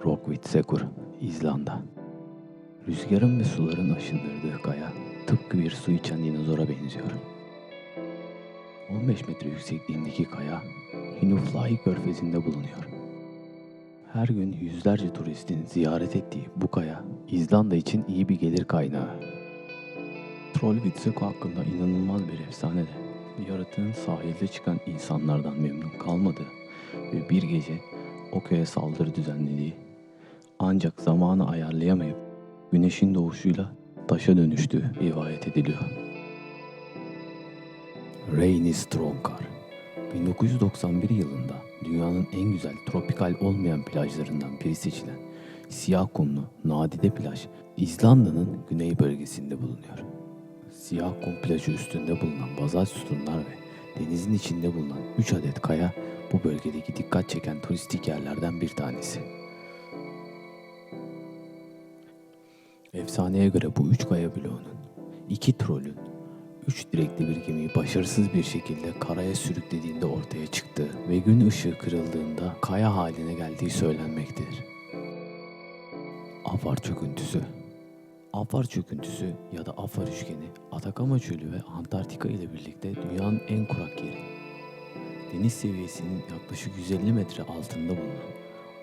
Rockwood İzlanda. Rüzgarın ve suların aşındırdığı kaya tıpkı bir su içen dinozora benziyor. 15 metre yüksekliğindeki kaya Hinuflahi körfezinde bulunuyor. Her gün yüzlerce turistin ziyaret ettiği bu kaya İzlanda için iyi bir gelir kaynağı. Trollvitseko hakkında inanılmaz bir efsane de yaratığın sahilde çıkan insanlardan memnun kalmadığı ve bir gece o köye saldırı düzenlediği ancak zamanı ayarlayamayıp güneşin doğuşuyla taşa dönüştüğü rivayet ediliyor. Rainy Strongcar 1991 yılında dünyanın en güzel tropikal olmayan plajlarından biri seçilen siyah kumlu nadide plaj İzlanda'nın güney bölgesinde bulunuyor. Siyah kum plajı üstünde bulunan bazalt sütunlar ve denizin içinde bulunan 3 adet kaya bu bölgedeki dikkat çeken turistik yerlerden bir tanesi. Efsaneye göre bu üç kaya bloğunun, iki trolün, üç direkli bir gemiyi başarısız bir şekilde karaya sürüklediğinde ortaya çıktığı ve gün ışığı kırıldığında kaya haline geldiği söylenmektedir. Afar çöküntüsü Afar çöküntüsü ya da Afar üçgeni Atakama çölü ve Antarktika ile birlikte dünyanın en kurak yeri. Deniz seviyesinin yaklaşık 150 metre altında bulunan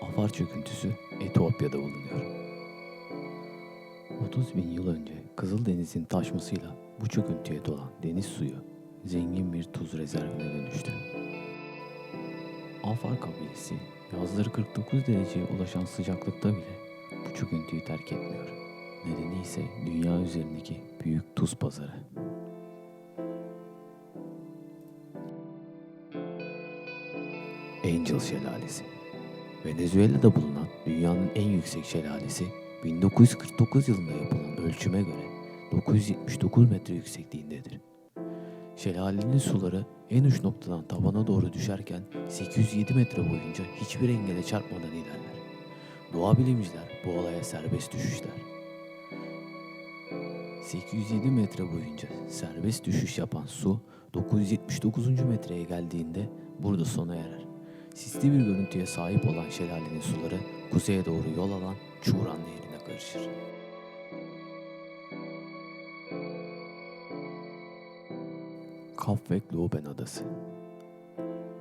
Afar çöküntüsü Etiyopya'da bulunuyor. 30 bin yıl önce Kızıldeniz'in taşmasıyla bu çöküntüye dolan deniz suyu zengin bir tuz rezervine dönüştü. Afar kabilesi yazları 49 dereceye ulaşan sıcaklıkta bile bu çöküntüyü terk etmiyor. Nedeni ise dünya üzerindeki büyük tuz pazarı. Angel Şelalesi Venezuela'da bulunan dünyanın en yüksek şelalesi 1949 yılında yapılan ölçüme göre 979 metre yüksekliğindedir. Şelalenin suları en uç noktadan tabana doğru düşerken 807 metre boyunca hiçbir engele çarpmadan ilerler. Doğa bilimciler bu olaya serbest düşüş der. 807 metre boyunca serbest düşüş yapan su 979. metreye geldiğinde burada sona erer. Sisli bir görüntüye sahip olan şelalenin suları kuzeye doğru yol alan Çuğran Nehri'ne karışır. Kafvekluben Adası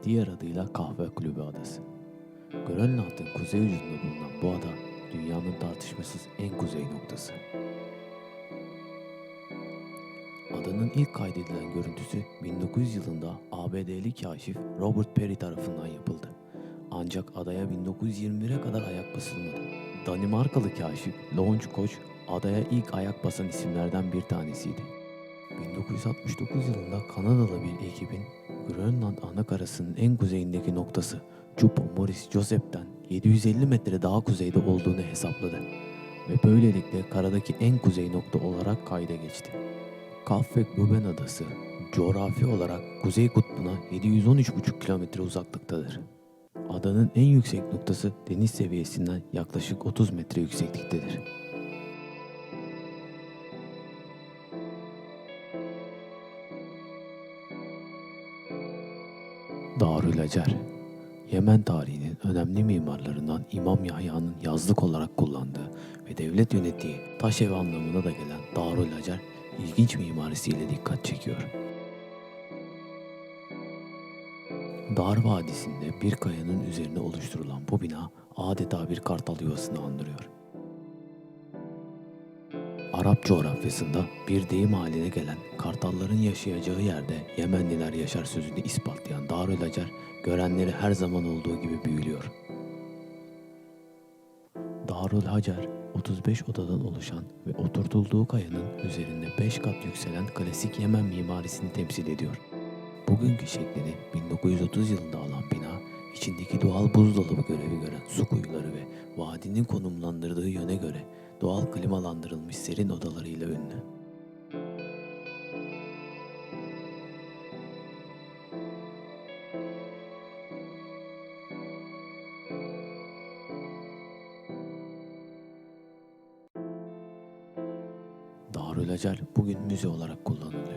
Diğer adıyla Kahve Kulübü Adası. Grönland'ın kuzey ucunda bulunan bu ada dünyanın tartışmasız en kuzey noktası. Adanın ilk kaydedilen görüntüsü 1900 yılında ABD'li kaşif Robert Perry tarafından yapıldı. Ancak adaya 1921'e kadar ayak basılmadı. Danimarkalı kaşif Launch Koch adaya ilk ayak basan isimlerden bir tanesiydi. 1969 yılında Kanadalı bir ekibin Grönland anakarasının en kuzeyindeki noktası Jupo Morris Joseph'ten 750 metre daha kuzeyde olduğunu hesapladı ve böylelikle karadaki en kuzey nokta olarak kayda geçti. Kaf ve Gluben Adası coğrafi olarak Kuzey Kutbu'na 713,5 kilometre uzaklıktadır. Adanın en yüksek noktası deniz seviyesinden yaklaşık 30 metre yüksekliktedir. Darül Acar Yemen tarihinin önemli mimarlarından İmam Yahya'nın yazlık olarak kullandığı ve devlet yönettiği taş ev anlamına da gelen Darül Acar ilginç mimarisiyle dikkat çekiyor. Dar Vadisi'nde bir kayanın üzerine oluşturulan bu bina adeta bir kartal yuvasını andırıyor. Arap coğrafyasında bir deyim haline gelen kartalların yaşayacağı yerde Yemenliler yaşar sözünü ispatlayan Darül Acar görenleri her zaman olduğu gibi büyülüyor. Darül Hacer 35 odadan oluşan ve oturtulduğu kayanın üzerinde 5 kat yükselen klasik Yemen mimarisini temsil ediyor. Bugünkü şeklini 1930 yılında alan bina, içindeki doğal buzdolabı görevi gören su kuyuları ve vadinin konumlandırdığı yöne göre doğal klimalandırılmış serin odalarıyla ünlü. Darül Acar bugün müze olarak kullanılıyor.